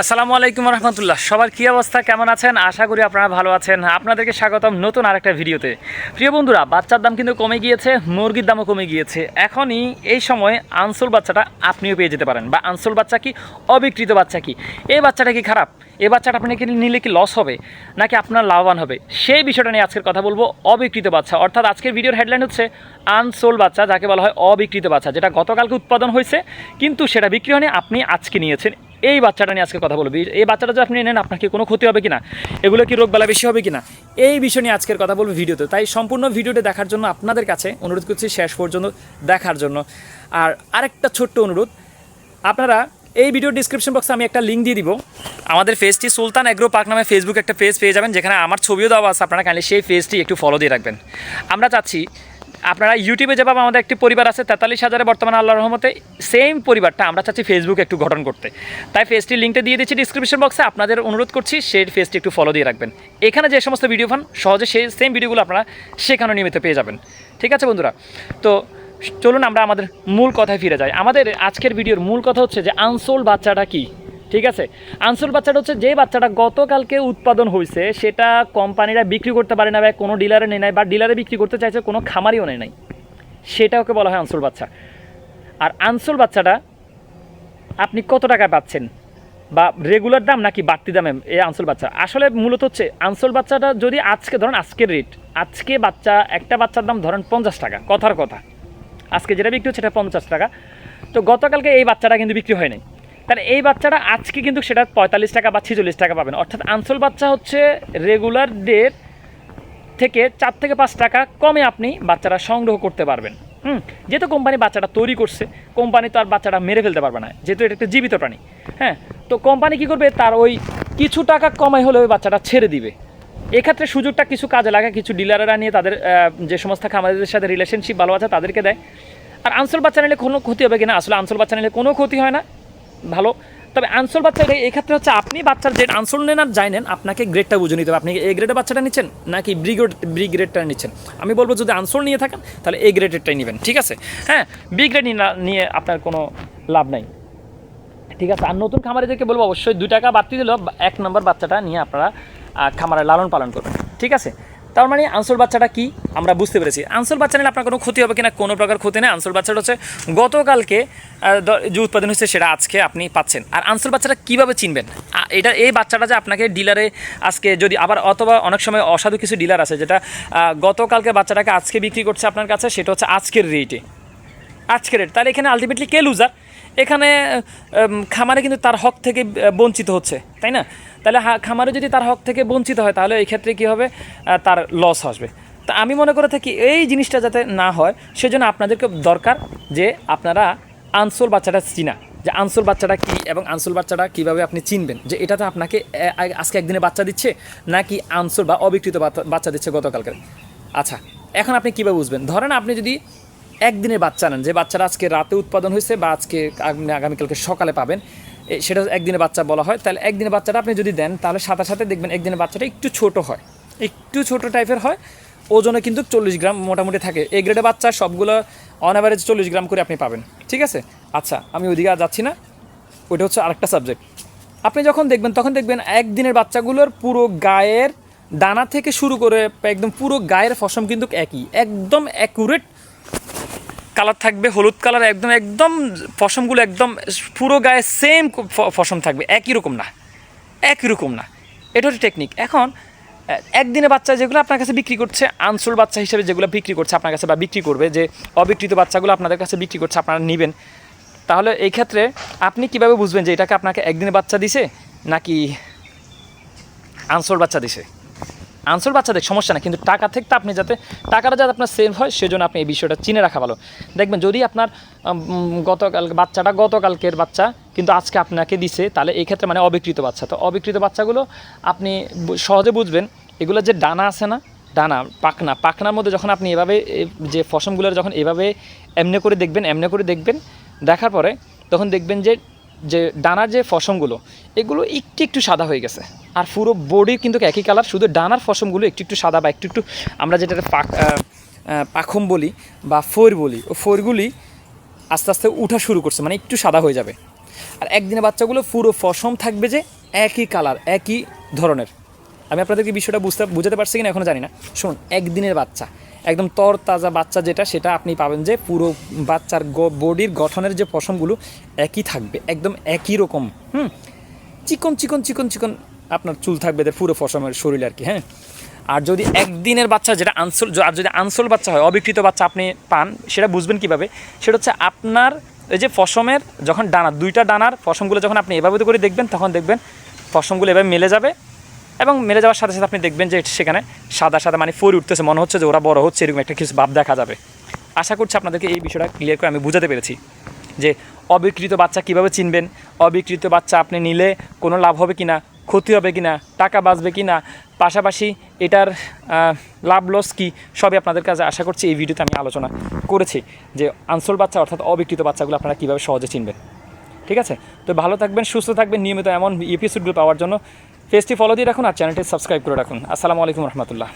আসসালামু আলাইকুম রহমতুল্লাহ। সবার কী অবস্থা? কেমন আছেন? আশা করি আপনারা ভালো আছেন। আপনাদেরকে স্বাগতম নতুন আরেকটা ভিডিওতে। প্রিয় বন্ধুরা, বাচ্চার দাম কিন্তু কমে গিয়েছে, মুরগির দামও কমে গিয়েছে। এখনই এই সময় আনসোল বাচ্চাটা আপনিও পেয়ে যেতে পারেন। বা আনসোল বাচ্চা কি, অবিকৃত বাচ্চা কি? এই বাচ্চাটা কি খারাপ? এই বাচ্চাটা আপনি কি নিলে কি লস হবে? নাকি আপনার লাভবান হবে? সেই বিষয়টা নিয়ে আজকের কথা বলব, অবিকৃত বাচ্চা। অর্থাৎ আজকের ভিডিওর হেডলাইন হচ্ছে, আনসোল বাচ্চা, যাকে বলা হয় অবিকৃত বাচ্চা, যেটা গতকালকে উৎপাদন হয়েছে, কিন্তু সেটা বিক্রি হয়নি, আপনি আজকে নিয়েছেন এই বাচ্চাটা নিয়ে আজকে কথা বলব? এই বাচ্চাটা যদি আপনি নেন, আপনার কি কোনো ক্ষতি হবে কিনা? এগুলো কি রোগ বালা বেশি হবে কিনা? এই বিষয় নিয়ে আজকের কথা বলব ভিডিওতে। তাই সম্পূর্ণ ভিডিওটা দেখার জন্য আপনাদের কাছে অনুরোধ করছি শেষ পর্যন্ত দেখার জন্য। আর আরেকটা ছোট্ট অনুরোধ, আপনারা এই ভিডিও ডিসক্রিপশন বক্সে আমি একটা লিঙ্ক দিয়ে দিব। আমাদের পেজটি সুলতান এগ্রো পার্ক নামে ফেসবুক একটা পেজ পেয়ে যাবেন, যেখানে আমার ছবিও দেওয়া আছে। আপনারা কাইন্ডলি সেই পেজটি একটু ফলো দিয়ে রাখবেন। আমরা চাচ্ছি আপনারা ইউটিউবে যেভাবে আমাদের একটি পরিবার আছে, তেতাল্লিশ হাজারে বর্তমানে আল্লাহ রহমতে সেম পরিবারটা আমরা চাচ্ছি ফেসবুকে একটু গঠন করতে। তাই পেজটির লিঙ্কটা দিয়ে দিচ্ছি ডিসক্রিপশন বক্সে আপনাদের অনুরোধ করছি, সেই পেজটি একটু ফলো দিয়ে রাখবেন। এখানে যে সমস্ত ভিডিও পান সহজে সেই সেম ভিডিওগুলো আপনারা সেখানে নিয়মিত পেয়ে যাবেন। ঠিক আছে বন্ধুরা? তো চলুন আমরা আমাদের মূল কথায় ফিরে যাই। আমাদের আজকের ভিডিওর মূল কথা হচ্ছে যে আনসোল বাচ্চাটা কি? ঠিক আছে? আনসোল বাচ্চাটা হচ্ছে যে বাচ্চাটা গতকালকে উৎপাদন হয়েছে, সেটা কোম্পানিরা বিক্রি করতে পারে না বা কোনো ডিলারে নেই নাই, বা ডিলারে বিক্রি করতে চাইছে, কোনো খামারিও নেই নাই। সেটা ওকে বলা হয় আনসোল বাচ্চা। আর আনসোল বাচ্চাটা আপনি কত টাকায় পাচ্ছেন? বা রেগুলার দাম নাকি বাড়তি দামে এই আনসোল বাচ্চা? আসলে মূলত হচ্ছে আনসোল বাচ্চাটা যদি আজকে, ধরেন আজকের রেট আজকে বাচ্চা, একটা বাচ্চার দাম ধরেন পঞ্চাশ টাকা, কথার কথা। আজকে যেটা বিক্রি হচ্ছে সেটা পঞ্চাশ টাকা। তো গতকালকে এই বাচ্চাটা কিন্তু বিক্রি হয় নাই। তাহলে এই বাচ্চাটা আজকে কিন্তু সেটা পঁয়তাল্লিশ টাকা বা ছিচল্লিশ টাকা পাবেন। অর্থাৎ আনসোল বাচ্চা হচ্ছে রেগুলার ডেট থেকে চার থেকে পাঁচ টাকা কমে আপনি বাচ্চারা সংগ্রহ করতে পারবেন। হুম? যেহেতু কোম্পানি বাচ্চাটা তৈরি করছে, কোম্পানি তো আর বাচ্চাটা মেরে ফেলতে পারবে না, যেহেতু এটা একটা জীবিত প্রাণী। হ্যাঁ? তো কোম্পানি কী করবে? তার ওই কিছু টাকা কমাই হলে ওই বাচ্চাটা ছেড়ে দিবে। এক্ষেত্রে সুযোগটা কিছু কাজে লাগে, কিছু ডিলাররা নিয়ে তাদের যে সমস্ত খামারিদের সাথে রিলেশনশিপ ভালো আছে তাদেরকে দেয়। আর আনসোল বাচ্চা নিলে কোনো ক্ষতি হবে কিনা? আসলে আনসোল বাচ্চা নিলে কোনো ক্ষতি হয় না। ভালো। তবে আনসোল বাচ্চা এটা এক্ষেত্রে হচ্ছে আপনি বাচ্চার যে আনসোল নেন আর যাই নেন, আপনাকে গ্রেডটা বুঝে নিতে হবে। আপনি এ গ্রেডের বাচ্চাটা নিচ্ছেন নাকি ব্রি গ্রেড ব্রি গ্রেডটা নিচ্ছেন? আমি বলব যদি আনসোল নিয়ে থাকেন, তাহলে এ গ্রেডেরটাই নেবেন, ঠিক আছে? হ্যাঁ বি গ্রেড নিয়ে আপনার কোনো লাভ নাই। ঠিক আছে, আর নতুন খামারিদেরকে বলব অবশ্যই দুই টাকা বাড়তি দিলেও এক নম্বর বাচ্চাটা নিয়ে আপনারা খামারে লালন পালন করবেন, ঠিক আছে? তার মানে আনসোল বাচ্চাটা কি? আমরা বুঝতে পেরেছি। আনসোল বাচ্চা নিলে আপনার কোনো ক্ষতি হবে কিনা, কোনো প্রকার ক্ষতি নেই। আনসোল বাচ্চাটা হচ্ছে গতকালকে যে উৎপাদন হচ্ছে সেটা আজকে আপনি পাচ্ছেন। আর আনসোল বাচ্চাটা কীভাবে চিনবেন? এটা, এই বাচ্চাটা যে আপনাকে ডিলারে আজকে যদি আবার অথবা অনেক সময় অসাধু কিছু ডিলার আছে, যেটা গতকালকে বাচ্চাটাকে আজকে বিক্রি করছে আপনার কাছে, সেটা হচ্ছে আজকের রেটে আজকের রেট তাহলে এখানে আলটিমেটলি কে লুজার এখানে খামারে কিন্তু তার হক থেকে বঞ্চিত হচ্ছে, তাই না? তাহলে খামারে যদি তার হক থেকে বঞ্চিত হয়, তাহলে এই ক্ষেত্রে কী হবে? তার লস আসবে। তা আমি মনে করে থাকি এই জিনিসটা যাতে না হয়, সেজন্য আপনাদেরকে দরকার যে আপনারা আনসোল বাচ্চাটা চিনা, যে আনসোল বাচ্চাটা কি এবং আনসোল বাচ্চাটা কীভাবে আপনি চিনবেন? যে এটা তো আপনাকে আজকে একদিনে বাচ্চা দিচ্ছে, নাকি আনসোল বা অবিকৃত বাচ্চা দিচ্ছে গতকালকে? আচ্ছা এখন আপনি কীভাবে বুঝবেন? ধরেন আপনি যদি একদিনের বাচ্চা নেন, যে বাচ্চাটা আজকে রাতে উৎপাদন হয়েছে বা আজকে আগামীকালকে সকালে পাবেন, এ- সেটা একদিনের বাচ্চা বলা হয়। তাহলে একদিনের বাচ্চাটা আপনি যদি দেন, তাহলে সাথে সাথে দেখবেন একদিনের বাচ্চাটা একটু ছোট হয়। একটু ছোট টাইপের হয়, ওজনে কিন্তু চল্লিশ গ্রাম মোটামুটি থাকে। এই গ্রেডের বাচ্চা সবগুলো অন অ্যাভারেজ চল্লিশ গ্রাম করে আপনি পাবেন, ঠিক আছে? আচ্ছা আমি ওইদিকে আর যাচ্ছি না। ওইটা হচ্ছে আরেকটা সাবজেক্ট আপনি যখন দেখবেন, তখন দেখবেন একদিনের বাচ্চাগুলোর পুরো গায়ের দানা থেকে শুরু করে একদম পুরো গায়ের ফসম কিন্তু একই, একদম অ্যাকুরেট কালার থাকবে, হলুদ কালার একদম একদম ফসমগুলো একদম পুরো গায়ে সেম ফসম থাকবে, একই রকম না, একই রকম না। এটা হচ্ছে টেকনিক এখন একদিনে বাচ্চা যেগুলো আপনার কাছে বিক্রি করছে, আনসোল বাচ্চা হিসেবে যেগুলো বিক্রি করছে আপনার কাছে বা বিক্রি করবে, যে অবিকৃত বাচ্চাগুলো আপনাদের কাছে বিক্রি করছে, আপনারা নেবেন। তাহলে এই ক্ষেত্রে আপনি কীভাবে বুঝবেন যে এটাকে আপনাকে একদিনে বাচ্চা দিছে, নাকি আনসোল বাচ্চা দিছে? আনসার বাচ্চাদের, সমস্যা না কিন্তু টাকা থেকে তো আপনি যাতে, টাকাটা যাতে আপনার সেভ হয়, সেজন্য আপনি এই বিষয়টা চিনে রাখা ভালো। দেখবেন, যদি আপনার গতকাল, বাচ্চাটা গতকালকের বাচ্চা, কিন্তু আজকে আপনাকে দিছে, তাহলে এই ক্ষেত্রে মানে অবিকৃত বাচ্চা। তো অবিকৃত বাচ্চাগুলো আপনি সহজে বুঝবেন, এগুলো যে ডানা আছে না, ডানা, পাখনা, পাখনার মধ্যে যখন আপনি এভাবে যে ফসমগুলোর যখন এভাবে এমনে করে দেখবেন, এমনে করে দেখবেন, দেখার পরে তখন দেখবেন যে যে ডানার যে ফসমগুলো, এগুলো একটু একটু সাদা হয়ে গেছে। আর পুরো বডি কিন্তু একই কালার শুধু ডানার ফসমগুলো একটু একটু সাদা বা একটু একটু আমরা যেটা পাক পাখম বলি বা ফোর বলি, ও ফোরগুলি আস্তে আস্তে উঠা শুরু করছে মানে একটু সাদা হয়ে যাবে। আর একদিনে বাচ্চাগুলো পুরো ফসম থাকবে যে একই কালার একই ধরনের। আমি আপনাদেরকে বিষয়টা বুঝতে বুঝাতে পারছি কিনা এখনও জানি না। শুনুন, একদিনের বাচ্চা। একদম তর তাজা বাচ্চা যেটা, সেটা আপনি পাবেন যে পুরো বাচ্চার বডির গঠনের যে পশমগুলো একই থাকবে, একদম একই রকম, হুম? চিকন চিকন চিকন চিকন আপনার চুল থাকবে পুরো পশমের শরীর আর কি হ্যাঁ? আর যদি একদিনের বাচ্চা যেটা আনসোল আর যদি আনসোল বাচ্চা হয়, অবিকৃত বাচ্চা আপনি পান, সেটা বুঝবেন কীভাবে? সেটা হচ্ছে আপনার এই যে পশমের যখন ডানা, দুইটা ডানার পশমগুলো যখন আপনি এভাবে করে দেখবেন, তখন দেখবেন পশমগুলো এভাবে মেলে যাবে এবং মেরে যাওয়ার সাথে সাথে আপনি দেখবেন যে সেখানে সাদা সাদা মানে ফোর উঠতেছে। মনে হচ্ছে যে ওরা বড় হচ্ছে, এরকম একটা কিছু ভাব দেখা যাবে। আশা করছি আপনাদেরকে এই বিষয়টা ক্লিয়ার করে আমি বুঝাতে পেরেছি যে অবিকৃত বাচ্চা কীভাবে চিনবেন? অবিকৃত বাচ্চা আপনি নিলে কোনো লাভ হবে কি না ক্ষতি হবে কি না টাকা বাঁচবে কি না পাশাপাশি এটার লাভ লস কী? সবই আপনাদের কাছে আশা করছি এই ভিডিওতে আমি আলোচনা করেছি যে আনসোল বাচ্চা অর্থাৎ অবিকৃত বাচ্চাগুলো আপনারা কীভাবে সহজে চিনবেন। ঠিক আছে? তো ভালো থাকবেন, সুস্থ থাকবেন। নিয়মিত এমন এপিসোডগুলো পাওয়ার জন্য পেজটি ফলো দিয়ে রাখুন আর চ্যানেলটি সাবস্ক্রাইব করে রাখুন। আসসালামু আলাইকুম রহমতুল্লাহ।